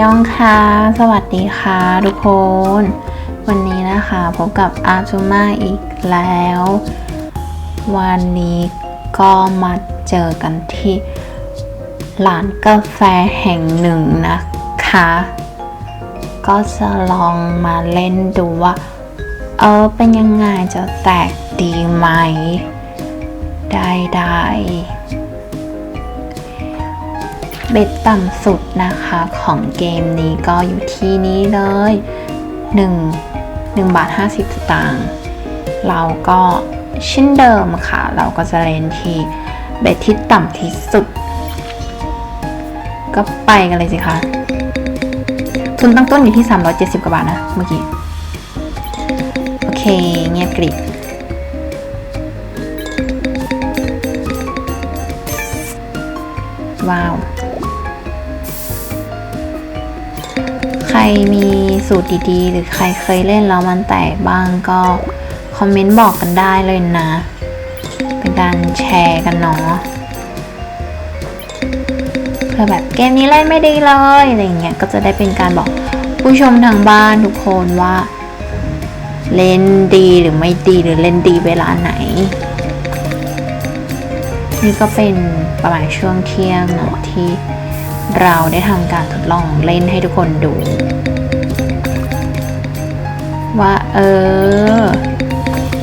ยองค่ะ สวัสดีค่ะทุกคน วันนี้นะคะพบกับอาจูมาอีกแล้ว วันนี้ก็มาเจอกันที่ร้านกาแฟแห่งหนึ่งนะคะ ก็จะลองมาเล่นดูว่า เออเป็นยังไงจะแตกดีไหม ได้ได้ เบ็ดต่ำสุดนะคะของเกมนี้ก็อยู่ที่นี้เลย 1 1บาท50 สตางค์เราก็เช่นเดิมค่ะ เราก็จะเล่นที่เบ็ดที่ต่ำที่สุด ก็ไปกันเลยสิคะทุนตั้งต้นอยู่ที่ 370 กว่าบาทนะ เมื่อกี้ โอเค เงียบกริบว้าว มีสูตรดีๆ หรือใครเคยเล่นแล้วมันแตกบ้างก็คอมเมนต์บอกกันได้เลยนะ เป็นการแชร์กันเนาะเพื่อแบบเกมนี้เล่นไม่ดีเลยอะไรเงี้ยก็จะได้เป็นการบอกผู้ชมทางบ้านทุกคนว่า เล่นดีหรือไม่ดีหรือเล่นดีเวลาไหน นี่ก็เป็นประมาณช่วงเที่ยงเนาะที่ เราได้ทำการทดลองเล่นให้ทุกคนดู ว่าเออ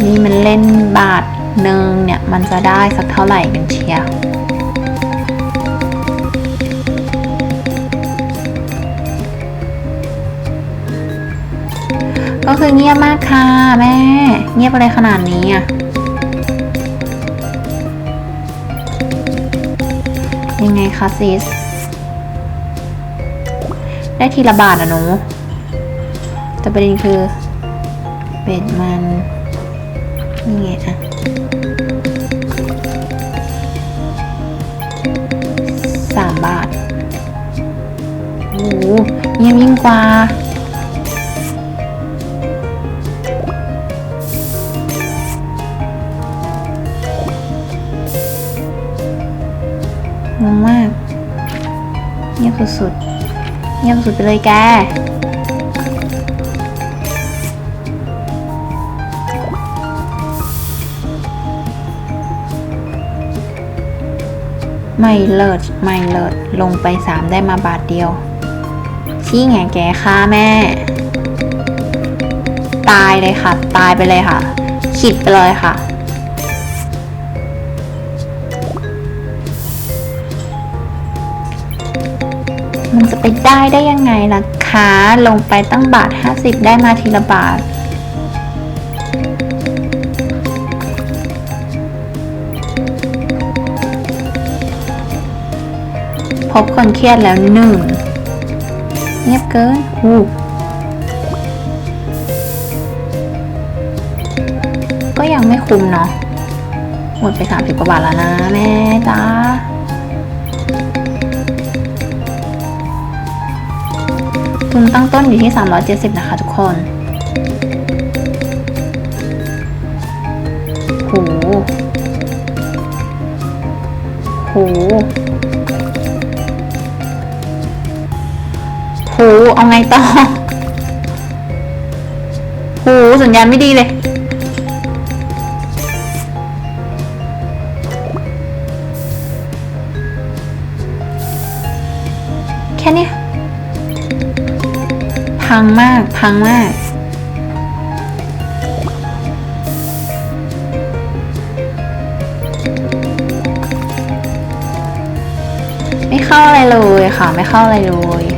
นี่มันเล่นบาทหนึ่งเนี่ยมันจะได้สักเท่าไหร่กันเชียวก็คือเงียบมากค่ะแม่ เงียบอะไรขนาดนี้อะยังไงคะซิส ได้ทีละบาทอะหนูแต่ประเด็นคือเป็ดมันนี่ไงอะสามบาทโอ้โหเยี่ยมยิ่งกว่างงมากเงียบสุดๆ เงียบสุดไปเลยแก ไม่เลิศไม่เลิศลงไปสามได้มาบาทเดียว ชี้แงแกค่าแม่ ตายเลยค่ะ ตายไปเลยค่ะ ขิดไปเลยค่ะ มันจะไปได้ได้ยังไงล่ะคะ ลงไปตั้งบาท 50 ได้มาทีละบาท พบคนเครียดแล้วหนึ่งเงียบเกินหูก็ยังไม่คุ้มเนาะ หมดไป 30 กว่าบาทแล้วนะ แม่จ้า ทุนตั้งต้นอยู่ที่ 370 นะคะทุกคนโหโหโหเอาไงต่อโหสัญญาณไม่ดีเลยแค่นี้ พังมาก พังมาก ไม่เข้าอะไรเลยค่ะ ไม่เข้าอะไรเลย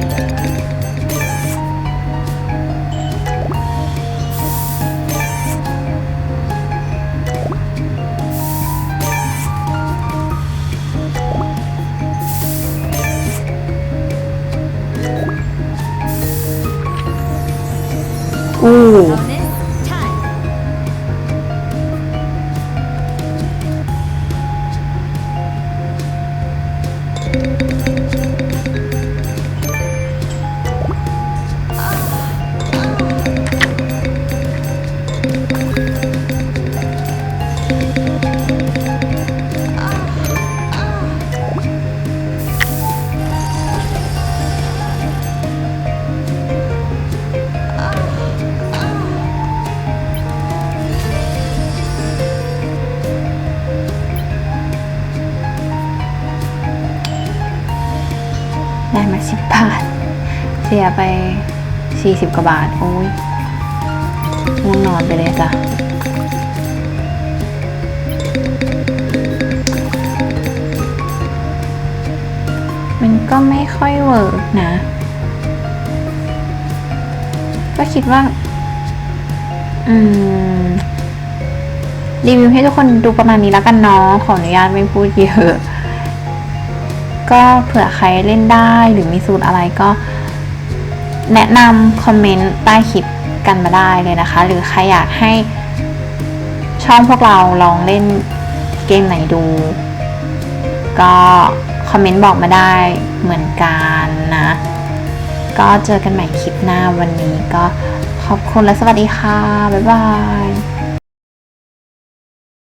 80บบาท เสียไป40กว่าบาท โอ้ยง่วงนอนไปเลยจ้ะมันก็ไม่ค่อยเวิร์กนะ ก็คิดว่า อืม รีวิวให้ทุกคนดูประมาณนี้แล้วกันเนาะขออนุญาตไม่พูดเยอะ ก็เผื่อใครเล่นได้หรือมีสูตรอะไรก็ แนะนำคอมเมนต์ใต้คลิปกันมาได้เลยนะคะ หรือใครอยากให้ช่องพวกเราลองเล่นเกมไหนดู ก็คอมเมนต์บอกมาได้เหมือนกันนะ ก็เจอกันใหม่คลิปหน้าวันนี้ก็ขอบคุณและสวัสดีค่ะ บ๊ายบาย